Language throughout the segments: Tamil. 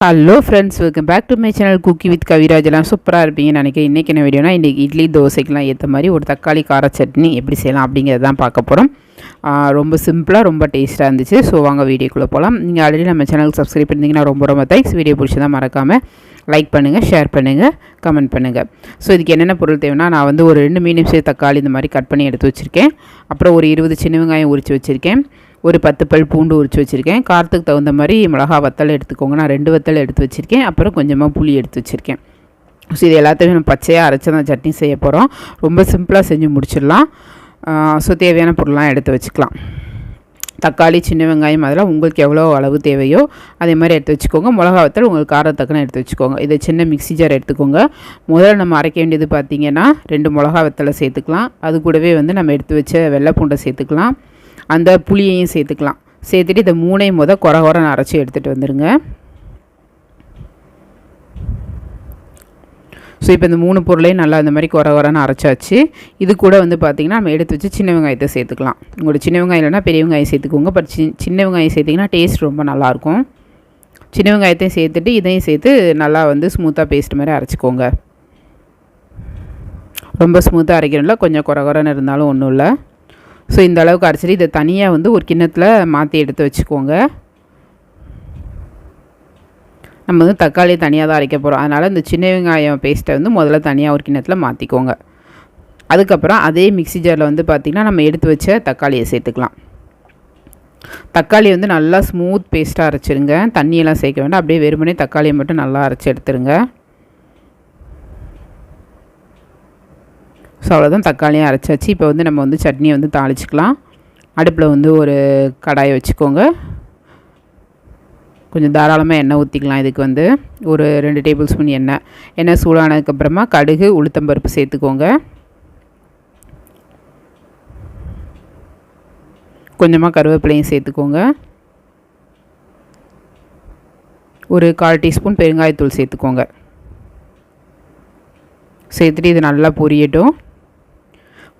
Hello friends welcome back to my channel cookie with Kaviraj எல்லாம் சூப்பராக இருப்பீங்கன்னு நினைக்கிறேன். இன்றைக்கி என்ன வீடியோனா இன்றைக்கி இட்லி தோசைக்கெலாம் ஏற்ற மாதிரி ஒரு தக்காளி கார சட்னி எப்படி செய்யலாம் அப்படிங்கிறது தான் பார்க்க போகிறோம் ரொம்ப சிம்பிளாக ரொம்ப டேஸ்ட்டாக இருந்துச்சு. ஸோ வாங்க வீடியோக்குள்ளே போகலாம் நீங்கள் ஆல்ரெடி நம்ம சேனலுக்கு சப்ஸ்கிரைப் பண்ணிங்கன்னா ரொம்ப ரொம்ப தேங்க்ஸ் வீடியோ பிடிச்சதான் மறக்காமல் லைக் பண்ணுங்கள் ஷேர் பண்ணுங்கள் கமெண்ட் பண்ணுங்கள் ஸோ இதுக்கு என்னென்ன பொருள் தேவைன்னா நான் வந்து ஒரு ரெண்டு மீடியம் தக்காளி இந்த மாதிரி கட் பண்ணி எடுத்து வச்சுருக்கேன். அப்புறம் ஒரு இருபது சின்ன வெங்காயம் உரித்து வச்சுருக்கேன். ஒரு பத்து பல் பூண்டு உரித்து வச்சுருக்கேன். காரத்துக்கு தகுந்த மாதிரி மிளகா வத்தல் எடுத்துக்கோங்க. நான் ரெண்டு வத்தல் எடுத்து வச்சுருக்கேன். அப்புறம் கொஞ்சமாக புளி எடுத்து வச்சுருக்கேன். ஸோ இது எல்லாத்தையும் நம்ம பச்சையாக அரைச்சி தான் சட்னி செய்ய போகிறோம் ரொம்ப சிம்பிளாக செஞ்சு முடிச்சிடலாம். ஸோ தேவையான பொருள்லாம் எடுத்து வச்சுக்கலாம். தக்காளி சின்ன வெங்காயம் அதெல்லாம் உங்களுக்கு எவ்வளோ அளவு தேவையோ அதே மாதிரி எடுத்து வச்சுக்கோங்க. மிளகா வத்தல் உங்களுக்கு காரத்தக்கன எடுத்து வச்சுக்கோங்க. இதை சின்ன மிக்சி ஜார் எடுத்துக்கோங்க. முதல்ல நம்ம அரைக்க வேண்டியது பார்த்திங்கன்னா ரெண்டு மிளகா வத்தலை சேர்த்துக்கலாம். அது கூடவே வந்து நம்ம எடுத்து வச்ச வெள்ளை பூண்டை சேர்த்துக்கலாம். அந்த புளியையும் சேர்த்துக்கலாம். சேர்த்துட்டு இதை மூணையும் முத குறை குறைன்னு அரைச்சி எடுத்துகிட்டு வந்துடுங்க ஸோ இப்போ இந்த மூணு பொருளையும் நல்லா இந்த மாதிரி குறை குறைன்னு அரைச்சாச்சு. இது கூட வந்து பார்த்திங்கன்னா நம்ம எடுத்து வச்சு சின்ன வெங்காயத்தை சேர்த்துக்கலாம். உங்களோட சின்ன வெங்காயம் இல்லைனா பெரிய வெங்காயம் சேர்த்துக்கோங்க. பட் சின்ன வெங்காயம் சேர்த்திங்கன்னா டேஸ்ட் ரொம்ப நல்லாயிருக்கும். சின்ன வெங்காயத்தையும் சேர்த்துட்டு இதையும் சேர்த்து நல்லா வந்து ஸ்மூத்தாக பேஸ்ட் மாதிரி அரைச்சிக்கோங்க. ரொம்ப ஸ்மூத்தாக அரைக்கணும்ல. கொஞ்சம் குறை குறைன்னு இருந்தாலும் ஒன்றும் இல்லை. ஸோ இந்த அளவுக்கு அரைச்சிட்டு இதை தனியாக வந்து ஒரு கிண்ணத்தில் மாற்றி எடுத்து வச்சுக்கோங்க. நம்ம வந்து தக்காளி தனியாக தான் அரைக்க போகிறோம் அதனால் இந்த சின்ன வெங்காயம் பேஸ்ட்டை வந்து முதல்ல தனியாக ஒரு கிண்ணத்தில் மாற்றிக்கோங்க அதுக்கப்புறம் அதே மிக்சி ஜாரில் வந்து பார்த்திங்கன்னா நம்ம எடுத்து வச்ச தக்காளியை சேர்த்துக்கலாம். தக்காளி வந்து நல்லா ஸ்மூத் பேஸ்ட்டாக அரைச்சிருங்க. தண்ணியெல்லாம் சேர்க்க வேண்டாம். அப்படியே வெறுமனே தக்காளியை மட்டும் நல்லா அரைச்சி எடுத்துருங்க. ஸோ அவ்வளோதான் தக்காளியும் அரைச்சாச்சு. இப்போ வந்து நம்ம வந்து சட்னியை வந்து தாளிச்சிக்கலாம். அடுப்பில் வந்து ஒரு கடாயை வச்சுக்கோங்க. கொஞ்சம் தாராளமாக எண்ணெய் ஊற்றிக்கலாம் இதுக்கு வந்து. ஒரு ரெண்டு டேபிள் ஸ்பூன் எண்ணெய். எண்ணெய் சூடானதுக்கப்புறமா கடுகு உளுத்தம்பருப்பு சேர்த்துக்கோங்க. கொஞ்சமாக கருவேப்பிலையும் சேர்த்துக்கோங்க. ஒரு கால் டீஸ்பூன் பெருங்காயத்தூள் சேர்த்துக்கோங்க. சேர்த்துட்டு இது நல்லா பொரியட்டும்.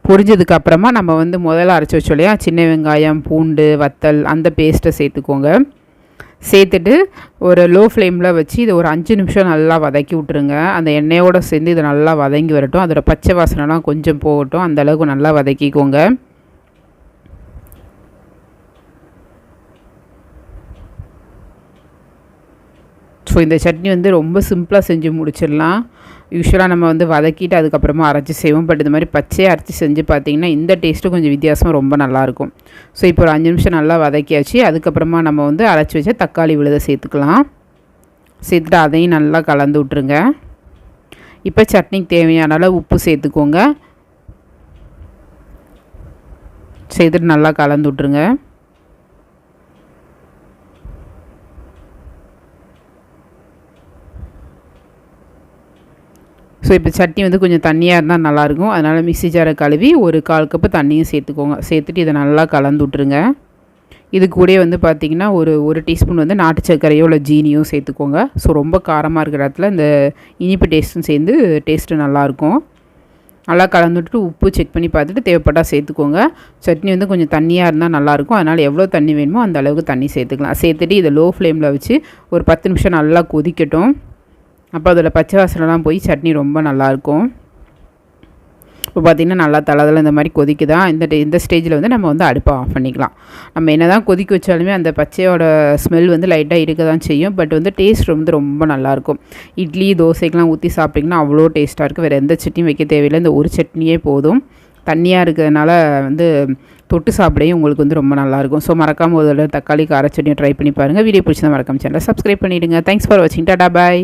பொரிஞ்சதுக்கு அப்புறமா நம்ம வந்து முதல்ல அரைச்சி வச்சோம் இல்லையா? சின்ன வெங்காயம் பூண்டு வத்தல் அந்த பேஸ்ட்டை சேர்த்துக்கோங்க. சேர்த்துட்டு ஒரு லோ ஃப்ளேமில் வச்சு இதை ஒரு அஞ்சு நிமிஷம் நல்லா வதக்கி விட்ருங்க அந்த எண்ணெயோடு சேர்ந்து இதை நல்லா வதங்கி வரட்டும். அதோட பச்சை வாசனைலாம் கொஞ்சம் போகட்டும். அந்தளவுக்கு நல்லா வதக்கிக்கோங்க. ஸோ இந்த சட்னி வந்து ரொம்ப சிம்பிளாக செஞ்சு முடிச்சிடலாம். யூஸ்வலாக நம்ம வந்து வதக்கிட்டு அதுக்கப்புறமா அரைச்சி செய்வோம். பட் இந்த மாதிரி பச்சையாக அரைச்சி செஞ்சு பார்த்திங்கன்னா இந்த டேஸ்ட்டும் கொஞ்சம் வித்தியாசமாக ரொம்ப நல்லாயிருக்கும். ஸோ இப்போ ஒரு அஞ்சு நிமிஷம் நல்லா வதக்கியாச்சு. அதுக்கப்புறமா நம்ம வந்து அரைச்சி வச்சா தக்காளி விழுதை சேர்த்துக்கலாம். சேர்த்துட்டு அதையும் நல்லா கலந்து விட்ருங்க இப்போ சட்னிக்கு தேவையான அளவு உப்பு சேர்த்துக்கோங்க. சேர்த்துட்டு நல்லா கலந்து விட்ருங்க ஸோ இப்போ சட்னி வந்து கொஞ்சம் தண்ணியாக இருந்தால் நல்லாயிருக்கும் அதனால் மிக்சி ஜாரை கழுவி ஒரு கால் கப்பு தண்ணியும் சேர்த்துக்கோங்க. சேர்த்துட்டு இதை நல்லா கலந்து விட்ருங்க இது கூட வந்து பார்த்திங்கன்னா ஒரு ஒரு டீஸ்பூன் வந்து நாட்டு சர்க்கரையோ இல்லை ஜீனியோ சேர்த்துக்கோங்க. ஸோ ரொம்ப காரமாக இருக்கிற இடத்துல இந்த இனிப்பு டேஸ்ட்டும் சேர்ந்து டேஸ்ட்டு நல்லாயிருக்கும் நல்லா கலந்து விட்டுட்டு உப்பு செக் பண்ணி பார்த்துட்டு தேவைப்பட்டால் சேர்த்துக்கோங்க. சட்னி வந்து கொஞ்சம் தண்ணியாக இருந்தால் நல்லாயிருக்கும் அதனால் எவ்வளோ தண்ணி வேணுமோ அந்த அளவுக்கு தண்ணி சேர்த்துக்கலாம். சேர்த்துட்டு இதை லோ ஃப்ளேமில் வச்சு ஒரு பத்து நிமிஷம் நல்லா கொதிக்கட்டும். அப்போ அதில் பச்சை வாசனைலாம் போய் சட்னி ரொம்ப நல்லாயிருக்கும். இப்போ பார்த்திங்கன்னா நல்லா தளதள இந்த மாதிரி கொதிக்குதா? இந்த இந்த ஸ்டேஜில் வந்து நம்ம வந்து அடுப்பை ஆஃப் பண்ணிக்கலாம். நம்ம என்ன தான் கொதிக்க வச்சாலுமே அந்த பச்சையோட ஸ்மெல் வந்து லைட்டாக இருக்க தான் செய்யும். பட் வந்து டேஸ்ட் வந்து ரொம்ப நல்லாயிருக்கும். இட்லி தோசைக்கெலாம் ஊற்றி சாப்பிட்டிங்கன்னா அவ்வளோ டேஸ்ட்டாக இருக்குது வேறு எந்த சட்னியும் வைக்க தேவையில்லை. இந்த ஒரு சட்னியே போதும். தண்ணியாக இருக்கிறதுனால வந்து தொட்டு சாப்பிடையும் உங்களுக்கு வந்து ரொம்ப நல்லாயிருக்கும். ஸோ மறக்காமல் ஒரு தக்காளி கார ட்ரை பண்ணி பாருங்கள் வீடியோ பிடிச்சதை மறக்காம சேனலை சப்ஸ்கிரைப் பண்ணிவிடுங்க தேங்க்ஸ் ஃபார் வாட்சிங் டாடா பாய்